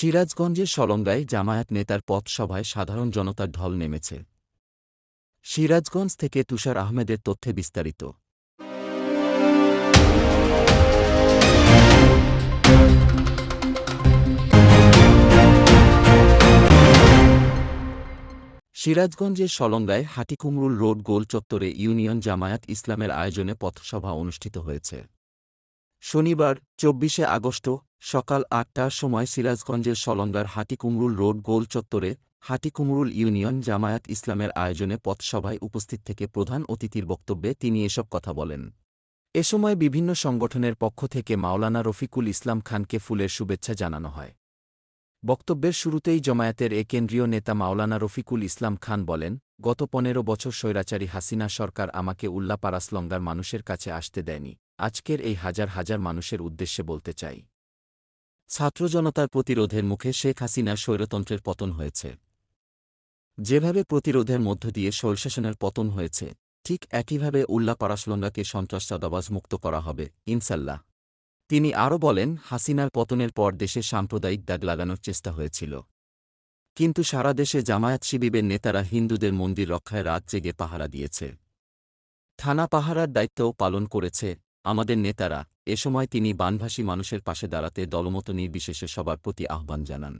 সিরাজগঞ্জের সলঙ্গায় জামায়াত নেতার পথসভায় সাধারণ জনতার ঢল নেমেছে। সিরাজগঞ্জ থেকে তুষার আহমেদের তথ্যে বিস্তারিত। সিরাজগঞ্জের সলঙ্গায় হাটিকুমরুল রোড গোল চত্বরে ইউনিয়ন জামায়াত ইসলামের আয়োজনে পথসভা অনুষ্ঠিত হয়েছে। শনিবার, চব্বিশে আগস্ট, সকাল আটটার সময় সিরাজগঞ্জের সলঙ্গার হাটিকুমরুল রোড গোল চত্বরে হাটিকুমরুল ইউনিয়ন জামায়াত ইসলামের আয়োজনে পথসভায় উপস্থিত থেকে প্রধান অতিথির বক্তব্যে তিনি এসব কথা বলেন। এ সময় বিভিন্ন সংগঠনের পক্ষ থেকে মাওলানা রফিকুল ইসলাম খানকে ফুলের শুভেচ্ছা জানানো হয়। বক্তব্যের শুরুতেই জমায়েতের এ কেন্দ্রীয় নেতা মাওলানা রফিকুল ইসলাম খান বলেন, গত পনেরো বছর স্বৈরাচারী হাসিনা সরকার আমাকে উল্লাপাড়াসলঙ্গার মানুষের কাছে আসতে দেয়নি। আজকের এই হাজার হাজার মানুষের উদ্দেশ্যে বলতে চাই। ছাত্র জনতার প্রতিরোধের মুখে শেখ হাসিনার স্বৈরতন্ত্রের পতন হয়েছে। যেভাবে প্রতিরোধের মধ্য দিয়ে স্বৈরশাসনের পতন হয়েছে, ঠিক একইভাবে উল্লা পারাসলঙ্গাকে সন্ত্রাসবাদ মুক্ত করা হবে, ইনশাল্লাহ। তিনি আরও বলেন, হাসিনার পতনের পর দেশে সাম্প্রদায়িক দাগ লাগানোর চেষ্টা হয়েছিল। কিন্তু সারা দেশে জামায়াত শিবিবের নেতারা হিন্দুদের মন্দির রক্ষায় রাত জেগে পাহারা দিয়েছে। থানা পাহারার দায়িত্বও পালন করেছে আমাদের নেতারা এ সময় তিনি বানভাসী মানুষের পাশে দাঁড়াতে দলমত নির্বিশেষে সবার প্রতি আহ্বান জানান।